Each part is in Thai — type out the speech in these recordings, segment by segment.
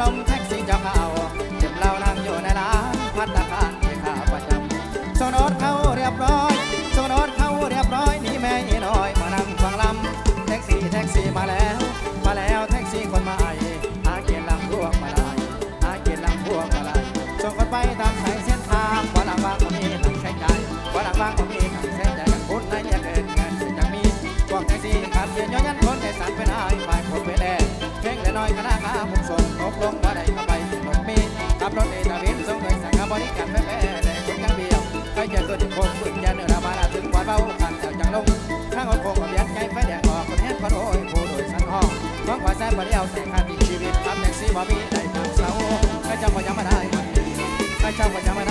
ลมแท็กซี่เจ้าเขาเจ็บเรานั่งอยู่ในร้านพัตตาคารที่ข้าประจำโซโนดเขาเรียบร้อยโซโนดเขาเรียบร้อยหนี่แม่ยีน้อยมานั่งฟังลำแท็กซี่แท็กซี่มาแล้ว มาแล้วแท็กซี่คนใหม่หาเกียรลำพวงมาลัยหาเกียรลำพวงมาลัยส่งคนไปตามสายเส้นทางวันหลังว่างก็มีหนังใช้ใจวันหลังว่างก็มีหนังใช้ใจกันพูดในเรียกเอินเงินจะมีพวกแท็กซี่ขับเย็นย้อนยันคนใจสั่นเป็นอายฝ่ายคนเป็นแดงเพลงและน้อยคณะขาผมส่ง บลงว่าได้มาไปรถมีขับรถเอตาวินส่งโดยสังกบริการแม่แม่แต่คนยังเบียวใครจะเกิดโคมฝึกยาเนื้อมาถึงวัดเบาขันเจ้าจังลงข้างโค้งกับยันใจไฟแดงออกกับแห้งคนโอ้ยผู้โดยสันห้องท้องขวาแซ่บเดียวแต่ขาดอีกชีวิตทำแท็กซี่บ่มีได้ผ่านเสาข้าเจ้าก็ยังไม่ได้มันข้าเจ้าก็ยังไม่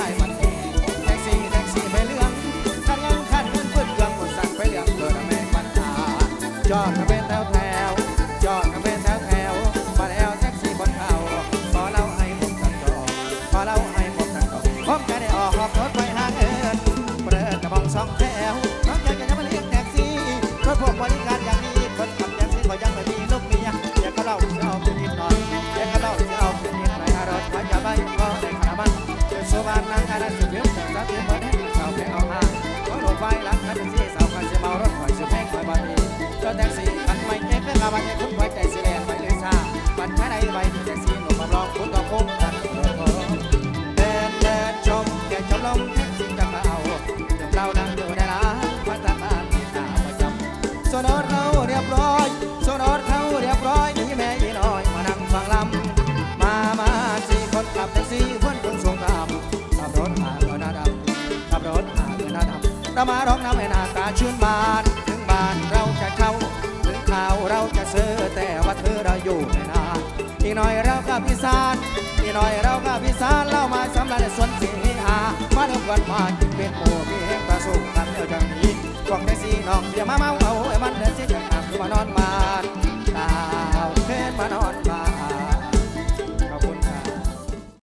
แท็กซี่คันไม่เจ๊เพื่อกาบันยังคุ้นไว้ใจสีแดงไปเลยซ่าบันท้ายในใบแท็กซี่หนุ่มมาลองคุณต่อคุ้มกันเดินเดินชมแกชมลมแท็กซี่จะเอาเดี๋ยวเรานั่งอยู่ในร้านพัฒนาที่ตาประจำโซนอดเขาเรียบร้อยโซนอดเขาเรียบร้อยนี่แม่ยีน้อยมานั่งฟังลำมามาสี่คนขับแท็กซี่เพื่อนคนสงครามขับรถหาเงินหน้าดำขับรถหาเงินหน้าดำเรามาร้องน้ำให้หน้าตาชื่นบานถึงบ้าน อีกหน่อยเรากับพิซานอีกหน่อยเรากับพิซานเรามาสำหรับส่วนสีหามาเดินกันมาจิเป็นโมพี่แห่งประสบกันเดียวจังนี้กวางได้สีน้องอย่ามาเมาเอาไอ้มันเดินเสียจากขับมานอนมานดาวเพื่มานอน